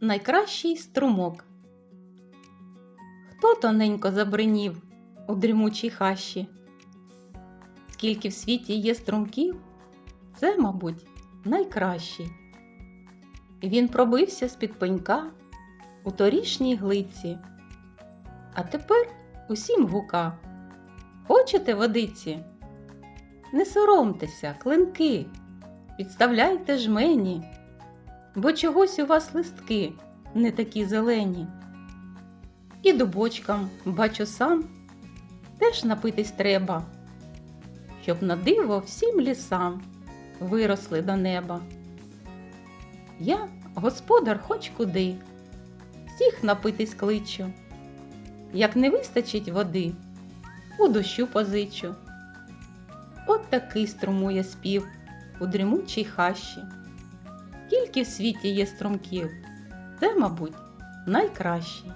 найкращий струмок. Хто тоненько забринів у дрімучій хащі? Скільки в світі є струмків, це, мабуть, найкращий. Він пробився з-під пенька у торішній глиці. А тепер усім гука. Хочете водиці? Не соромтеся, клинки, підставляйте жмені, бо чогось у вас листки не такі зелені. І дубочкам, бачу сам, теж напитись треба, щоб на диво всім лісам виросли до неба. Я, господар, хоч куди, всіх напитись кличу, як не вистачить води, у дощу позичу. От такий струмує спів у дрімучій хащі. Скільки в світі є струмків, це, мабуть, найкращий.